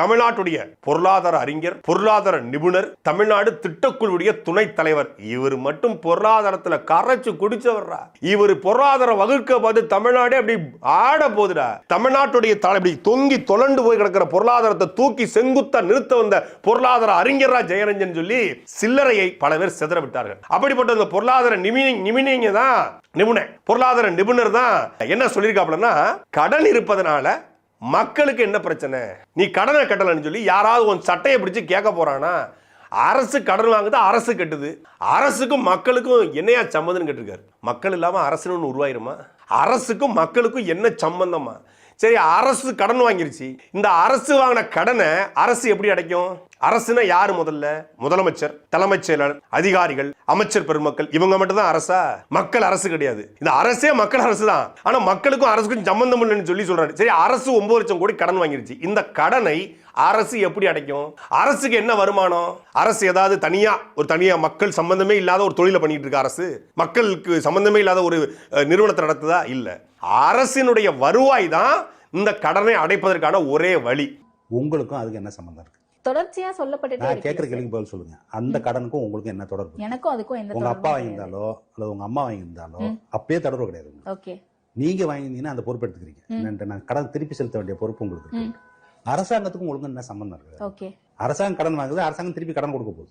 தமிழ்நாட்டுடைய பொருளாதார அறிஞர் பொருளாதார நிபுணர் தமிழ்நாடு திட்டக்குழுவுடைய துணைத் தலைவர். இவர் மட்டும் பொருளாதாரத்துல கரைச்சு குடிச்சவர்ரா இவர் பொருளாதார வகுக்க பார்த்து தமிழ்நாடே அப்படி ஆட போகுதுடா தமிழ்நாட்டுடைய தலை இப்படி தொங்கி தொலண்டு போய் கிடக்கிற பொருளாதாரத்தை தூக்கி செங்குத்தா நிறுத்த வந்த பொருளாதார அறிஞரா ஜெயரஞ்சன் சொல்லி சில்லறையை பல பேர் சிதற விட்டார்கள். அப்படிப்பட்ட இந்த பொருளாதார நிமினி நிமினிங்க தான் நிபுணர். பொருளாதார நிபுணர் தான் என்ன சொல்லியிருக்காப்புலன்னா கடன் இருப்பதனால மக்களுக்கு என்ன பிரச்சனை? நீ கடனை கட்டலன்னு சொல்லி யாராவது உன் சட்டையை பிடிச்சி கேட்க போறானா அரசு கடன் வாங்குது அரசு கட்டுது. அரசுக்கும் மக்களுக்கும் என்னையா சம்மந்தம்னு கேட்டிருக்காரு? மக்கள் இல்லாம அரசுன்னு ஒன்று உருவாயிருமா? அரசுக்கும் மக்களுக்கும் என்ன சம்பந்தமா சரி அரசு கடன் வாங்கிருச்சு. இந்த அரசு வாங்கின கடனை அரசு எப்படி அடைக்கும்? அரசுனா யாரு முதல்ல? முதலமைச்சர் தலைமைச் செயலாளர் அதிகாரிகள் அமைச்சர் பெருமக்கள் இவங்க மட்டும் தான் அரசா? மக்கள் அரசு கிடையாது. இந்த அரசே மக்கள் அரசு தான் ஆனா மக்களுக்கும் அரசுக்கும் சம்பந்தம் இல்லைன்னு சொல்லி சொல்றாரு. சரி அரசு ஒன்பது லட்சம் கோடி கடன் வாங்கிருச்சு. இந்த கடனை அரசு எப்படி அடைக்கும்? அரசுக்கு என்ன வருமானம்? அரசு ஏதாவது தனியா ஒரு தனியா மக்கள் சம்பந்தமே இல்லாத ஒரு தொழிலை பண்ணிட்டு இருக்க அரசு? மக்களுக்கு சம்பந்தமே இல்லாத ஒரு நிறுவனத்தை நடத்துதா? இல்ல. அரசினுடைய வருவாய் தான் இந்த கடனை அடைப்பதற்கான ஒரே வழி. உங்களுக்கும் அதுக்கு என்ன சம்பந்தம் இருக்கு? தொடர்ச்சியா சொல்லப்பட்டுட்டே நான் கேட்குற கேள்விக்கு பதில் சொல்லுங்க. அந்த கடனுக்கும் உங்களுக்கும் என்ன தொடர்பு? எனக்கும் அதுக்கும் எந்த உங்க அப்பா வாங்கியிருந்தாலோ அல்லது உங்க அம்மா வாங்கியிருந்தாலோ அப்பயே தொடர்பு கிடையாது உங்களுக்கு. ஓகே. நீங்க வாங்கியிருந்தீங்கன்னா அந்த பொறுப்பு எடுத்துக்கிறீங்க. நான் கடன் திருப்பி செலுத்த வேண்டிய பொறுப்பு உங்களுக்கு இருக்கு. அரசாங்கத்துக்கும் உங்களுக்கு என்ன சம்பந்தம் இருக்கு ஓகே. அரசாங்கம் கடன் வாங்குது அரசாங்கம் திருப்பி கடன் கொடுக்க போகுது.